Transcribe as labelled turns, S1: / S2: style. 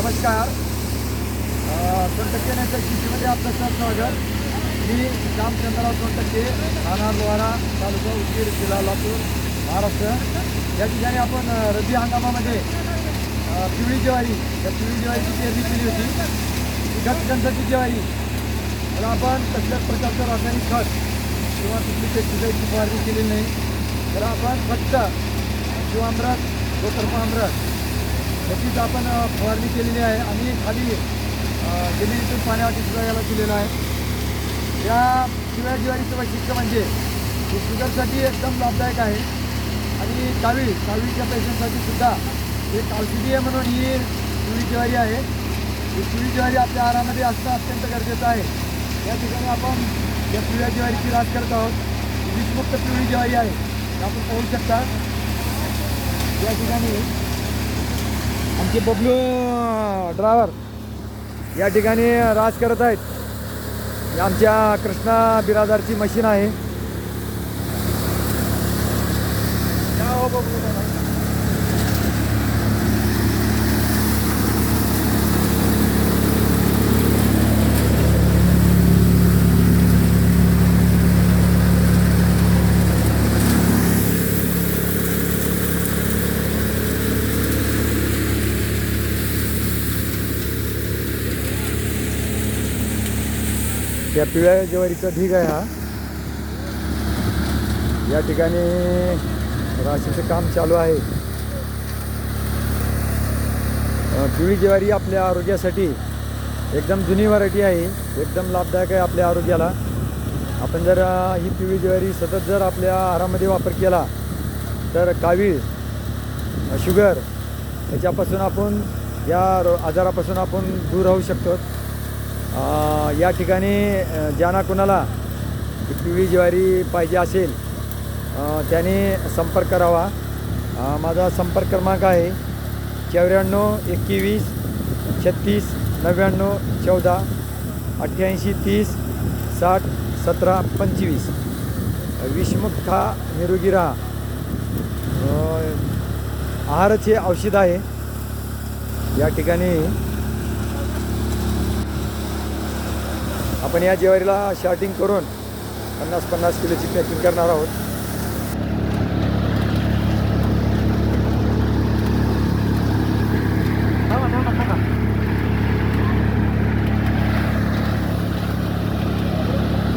S1: नमस्कार. सोनटक्के नंतर शिशीमध्ये आपलं सर स्वागत. मी रामचंद्रराव सोनटक्के राहणार लोहारा तालुका उदगीर जिल्हा लातूर महाराष्ट्र. या ठिकाणी आपण रब्बी हंगामामध्ये पिवळी ज्वारी या पिवळी ज्वारीची पेरणी केली होती. गटगंधाची ज्वारी. तर आपण कसल्याच प्रकारचं रासायनिक खत किंवा कुठली पेस्टिसाईडची फवारणी केली नाही. तर आपण फक्त शिवामृत गोतर्मामृत त्याचीच आपण फवारणी केलेली आहे. आणि खाली जमिनीतून पाण्यावरती सुद्धा याला आहे. या पिवळ्या दिवाळीचं वैशिष्ट्य म्हणजे हे शुगरसाठी एकदम लाभदायक आहे. आणि कावी कावीच्या पेशंटसाठी सुद्धा एक औषधीय म्हणून ही पिवळी ज्वारी आहे. ही पिवळी ज्वारी आपल्या आहारामध्ये असणं अत्यंत गरजेचं आहे. या ठिकाणी आपण या पिवळ्या ज्वारीची राज करत आहोत. विषमुक्त पिवळी ज्वारी आहे. हे आपण पाहू शकता. या ठिकाणी आमचे बबलू ड्रायव्हर या ठिकाणी राज करत आहेत. आमच्या कृष्णा बिरादारची मशीन आहे. त्या पिवळ्या ज्वारीचा ढीग आहे हा. या ठिकाणी राशीचं काम चालू आहे. पिवळी ज्वारी आपल्या आरोग्यासाठी एकदम जुनी व्हरायटी आहे. एकदम लाभदायक आहे आपल्या आरोग्याला. आपण जर ही पिवळी ज्वारी सतत जर आपल्या आहारामध्ये वापर केला तर कावीळ शुगर याच्यापासून आपण या रो आजारापासून आपण दूर राहू शकतो. या ठिकाणी ज्यांना कुणाला पिवळी ज्वारी पाहिजे असेल त्याने संपर्क करावा. माझा संपर्क क्रमांक आहे चौऱ्याण्णव एकवीस छत्तीस नव्याण्णव चौदा अठ्ठ्याऐंशी तीस साठ सतरा पंचवीस. विषमुक्त खा निरोगी राहा. आहाराचे औषध आहे. या ठिकाणी आपण या ज्वारीला शार्टिंग करून पन्नास पन्नास किलोची पॅकिंग करणार आहोत.